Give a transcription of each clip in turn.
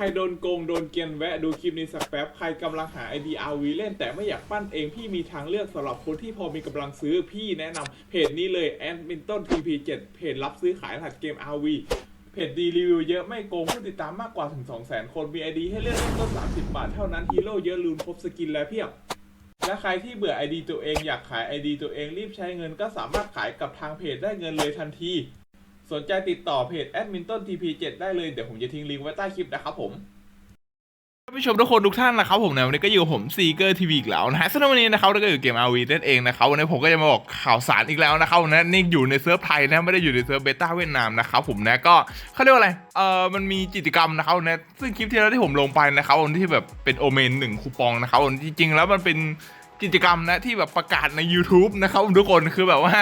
ใครโดนโกงโดนเกียนแวะดูคลิปนี้สักแป๊บ ใครกำลังหา ID RV เล่นแต่ไม่อยากปั้นเองพี่มีทางเลือกสำหรับคนที่พอมีกำลังซื้อพี่แนะนำเพจนี้เลย a d m i n t o n TP7 เพจรับซื้อขายรหัสเกม RV เพจดีรีวิวเยอะไม่โกงผู้ติดตามมากกว่าถึง 200,000 คนมี ID ให้เลือกเริ่มต้น 30 บาทเท่านั้นฮีโร่เยอะลืมครบสกินและเพียบและใครที่เบื่อ ID ตัวเองอยากขาย ID ตัวเองรีบใช้เงินก็สามารถขายกับทางเพจได้เงินเลยทันที สนใจติดต่อเพจ a d m i n t o n TP7 ได้เลย เดี๋ยวผมจะทิ้งลิงก์ไว้ใต้คลิปนะครับผมท่านผู้ชมทุกคนทุกท่านนะครับผมนะวันนี้ก็อยู่กับผมซีเกอร์ทีวีอีกแล้วนะฮะซึ่งในวันนี้นะครับเราก็อยู่เกม RV นั่นเองนะครับวันนี้ผมก็จะมาบอกข่าวสารอีกแล้วนะครับนะนี่อยู่ในเซิร์ฟไทยนะไม่ได้อยู่ในเซิร์ฟเบต้าเวียดนามนะครับผมนะก็เขาเรียกว่าอะไรเออมันมีกิจกรรมนะครับนะซึ่งคลิปที่แล้วที่ผมลงไปนะครับวันที่แบบเป็นโอเมนหนึ่งคูปองนะครับจริงๆแล้วมันเป็นกิจกรรมนะที่แบบประกาศใน YouTube นะครับทุกคนคือแบบว่า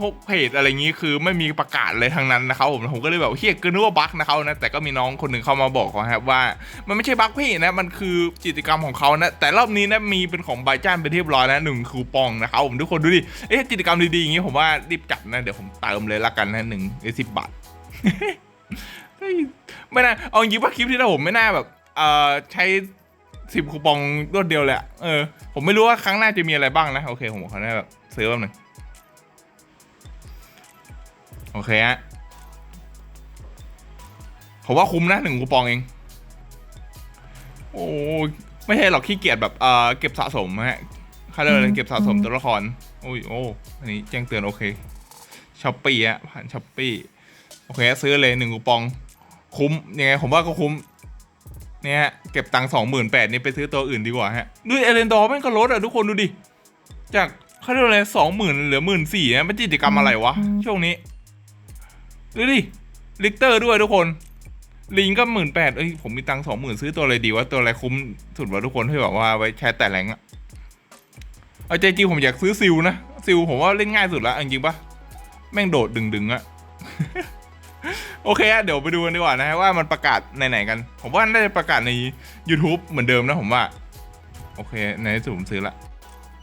พวกเพจอะไรอย่างนี้คือไม่มีประกาศเลยทั้งนั้นนะครับผมผมก็เลยแบบเฮียก็นึกว่าบั๊กนะครับนะแต่ก็มีน้องคนหนึ่งเข้ามาบอกนะครับว่า มันไม่ใช่บั๊กพี่นะมันคือกิจกรรมของเขานะแต่รอบนี้นะมีเป็นของใบจ้านเป็นเรียบร้อยนะหนึ่งคูปองนะครับผมทุกคนดูดิเอ๊ะกิจกรรมดีๆอย่างนี้ผมว่ารีบจัดนะเดี๋ยวผมเติมเลยละกันนะหนึ่งสิบบาทไม่น่าเอาจริงว่าคลิปที่แล้วผมไม่น่าแบบเอ่อใช้สิบคูปองรวดเดียวเละเออผมไม่รู้ว่าครั้งหน้าจะมีอะไรบ้างนะโอเคผมขอได้แบบซื้อแป๊บหนึง โอเคฮะผมว่าคุ้มนะหนึ่งคูปองเอง โอ้ไม่ใช่หรอกขี้เกียจแบบเอ่อเก็บสะสมฮะเขาเรียกอะไรเก็บสะสมตัวละครโอ้ยโอ้อันนี้แจ้งเตือนโอเคช้อปปี้ฮะผ่านช้อปปี้โอเค ซื้อเลยหนึ่งคูปอง คุ้มยังไงผมว่าก็คุ้มเนี่ยฮะเก็บตังค์สองหมื่นแปดนี่ไปซื้อตัวอื่นดีกว่าฮะดูเอเลนดอร์แม่งก็ลดอะทุกคนดูดิ จากเขาเรียกอะไรสองหมื่นเหลือหมื่นสี่นะเป็นกิจกรรมอะไรวะ ช่วงนี้ ดูดิลิกเตอร์ด้วยทุกคน ลิงก็หมื่นแปดเอ้ย ผมมีตังค์สองหมื่นซื้อตัวอะไรดีวะ ตัวอะไรคุ้มสุดวะทุกคนที่แบบว่าไว้ใช้แต่แรงอะเอาใจจริงผมอยากซื้อซิลนะ ซิลผมว่าเล่นง่ายสุดละจริงปะแม่งโดดดึงๆอะโอเคอะเดี๋ยวไปดูกันดีกว่านะฮะว่ามันประกาศในไหนๆกัน ผมว่าน่าจะประกาศใน YouTube เหมือนเดิมนะผมว่า โอเค ในที่สุดผมซื้อละ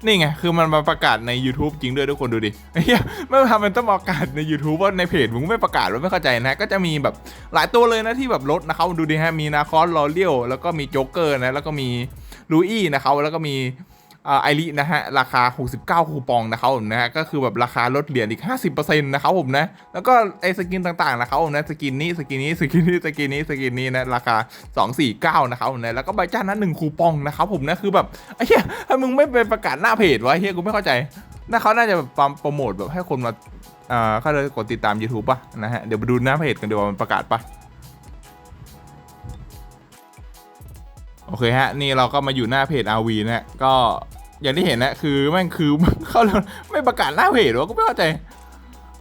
นี่ไง คือมันมาประกาศใน YouTube จริงด้วยทุกคนดูดิเฮียไม่ทำมันต้องประกาศใน YouTube ว่าในเพจมึงไม่ประกาศว่าไม่เข้าใจนะ ก็จะมีแบบหลายตัวเลยนะที่แบบลดนะครับดูดิฮะมีนาคอสลอเลียวแล้วก็มีโจ๊กเกอร์นะแล้วก็มีลูอี้นะครับแล้วก็มี ไอรินะฮะ ราคา 69 คูปองนะครับผมนะฮะ ก็คือแบบราคาลดเหรียญอีก 50%นะครับผมนะ แล้วก็ไอสกินต่างๆนะครับผมนะ สกินนี้ สกินนี้ สกินนี้ สกินนี้ สกินนี้นะ ราคา 249 นะครับผมนะ แล้วก็ใบจ้านนั้นหนึ่งคูปองนะครับผมนะ คือแบบไอ้เหี้ยถ้ามึงไม่ไปประกาศหน้าเพจวะไอ้เหี้ย กูไม่เข้าใจน่าเขาน่าจะแบบโปรโมทแบบให้คนมาอ่าเขาเลยกดติดตาม YouTube ป่ะนะฮะ เดี๋ยวไปดูหน้าเพจกันดีกว่ามันประกาศป่ะโอเคฮะ นี่เราก็มาอยู่หน้าเพจ RV นะฮะก็ อย่างที่เห็นนะคือแม่งคือเขาไม่ประกาศหน้าเพจวะก็ไม่เข้าใจ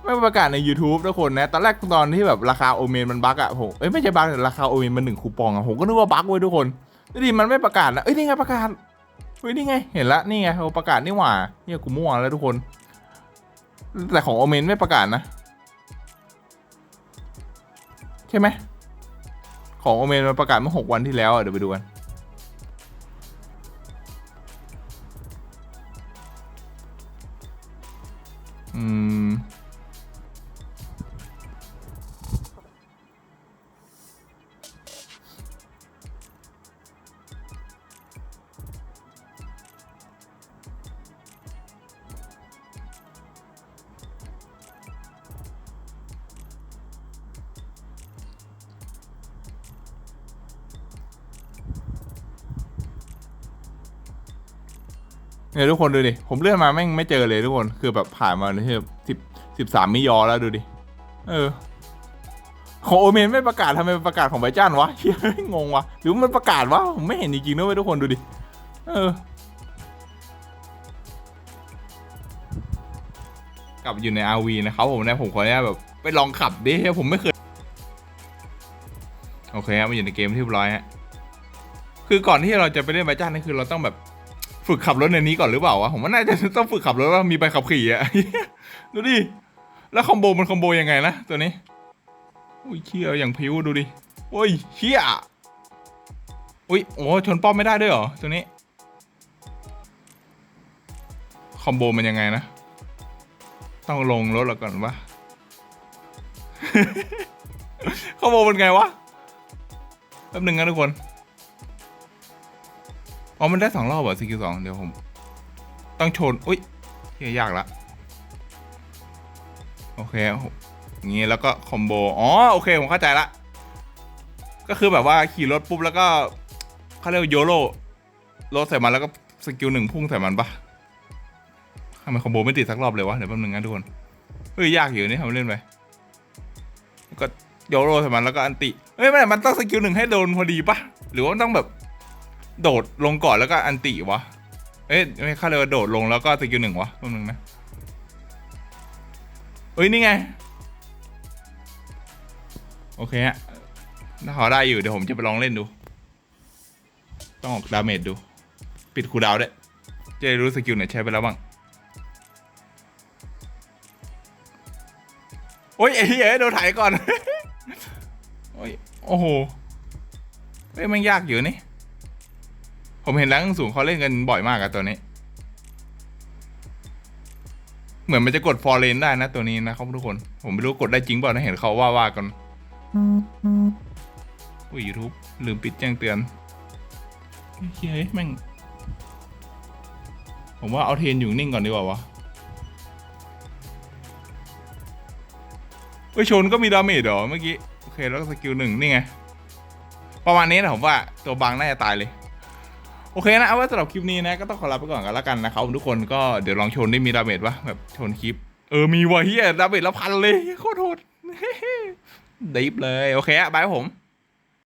ไม่ประกาศใน YouTube ทุกคนนะตอนแรกตอนที่แบบราคาโอเมนมันบั๊กอะผมเอ้ยไม่ใช่บั๊กราคาโอเมนมันหนึ่งคูปองอะผมก็นึกว่าบั๊กเว้ยทุกคนนี่ดิมันไม่ประกาศนะเอ้ยนี่ไงประกาศเฮ้ยนี่ไงเห็นละนี่ไงเขาประกาศนี่หว่าเนี่ยกูมั่วแล้วทุกคน แต่ของโอเมนไม่ประกาศนะใช่ไหมของโอเมนมันประกาศเมื่อหกวันที่แล้วอะเดี๋ยวไปดูกัน อื เนี่ยทุกคนดูดิ ผมเลื่อนมาแม่งไม่เจอเลยทุกคน คือแบบผ่านมาที่สิบสิบสามมิยอแล้วดูดิ เออ ของโอเมนไม่ประกาศทำไมประกาศของไบจ้านวะเฮ้ยงงวะ หรือมันประกาศวะ ผมไม่เห็นจริงๆนะเว้ยทุกคนดูดิ เออ กลับอยู่ใน RV นะครับผมนะผมขออนุญาตแบบไปลองขับดิ ผมไม่เคย โอเคครับมาอยู่ในเกมที่เรียบร้อยฮะ คือก่อนที่เราจะไปเล่นไบจ้านนี่คือเราต้องแบบ ฝึกขับรถในนี้ก่อนหรือเปล่าวะผมว่าน่าจะต้องฝึกขับรถว่ามีใบขับขี่อะดูดิแล้วคอมโบมันคอมโบยังไงนะตัวนี้อุ้ยเชี่ยอย่างพิวดูดิโอ้ยเชี่ยอุ้ยโอ้ชนป้อมไม่ได้ด้วยเหรอตัวนี้คอมโบมันยังไงนะ ต้องลงรถแล้วก่อนวะคอมโบมันไงวะแป๊บหนึ่งนะทุกคน อ๋อ มันได้สองรอบเหรอสกิลสองเดี๋ยวผม ต้องชน อุ้ยเฮียยากละ โอเคอย่างงี้แล้วก็คอมโบ อ๋อ โอเค ผมเข้าใจละ ก็คือแบบว่าขี่รถปุ๊บแล้วก็เขาเรียกโยโร่รถใส่มันแล้วก็สกิลหนึ่งพุ่งใส่มันปะทำไมคอมโบไม่ติดสักรอบเลยวะ เดี๋ยวแป๊บนึงนะทุกคน เฮ้ยยากอยู่นี่ทำเล่นไป ก็โยโร่ใส่มันแล้วก็อันติ เฮ้ยไม่มันต้องสกิลหนึ่งให้โดนพอดีปะหรือว่าต้องแบบ โดดลงก่อนแล้วก็อันติวะ เอ้ยไม่เข้าเลยว่าโดดลงแล้วก็สกิลหนึ่งวะแป๊บนึงนะเฮ้ย นี่ไง โอเคฮะถ้าเขาได้อยู่เดี๋ยวผมจะไปลองเล่นดู ต้องออกดาเมจดู ปิดคูดาวด้วย จะได้รู้สกิลไหนใช้ไปแล้วบ้าง โอ้ยไอ้เหี้ยโดนถ่ายก่อน โอ้ย โอ้โหเฮ้ยมันยากอยู่นี่ ผมเห็นแรงสูงเขาเล่นกันบ่อยมากอะตัวนี้ เหมือนมันจะกดฟอร์เรนได้นะตัวนี้นะครับทุกคน ผมไม่รู้กดได้จริงเปล่านะเห็นเขาว่าว่ากันอุ้ยยูทูบลืมปิดแจ้งเตือนเฮ้ยแม่ง ผมว่าเอาเทนอยู่นิ่งก่อนดีกว่าวะเฮ้ยชนก็มีดาเมจเหรอเมื่อกี้ โอเคแล้วก็สกิลหนึ่งนี่ไง ประมาณนี้นะผมว่าตัวบางน่าจะตายเลย โอเคนะเอาไว้สำหรับคลิปนี้นะก็ต้องขอลาไปก่อนกันแล้วกันนะครับทุกคนก็เดี๋ยวลองชนได้มีดาเมจวะแบบชนคลิป เออมีวะเฮียดาเมจละพันเลยโคตรโหดดิฟเลย โอเคอะบายผม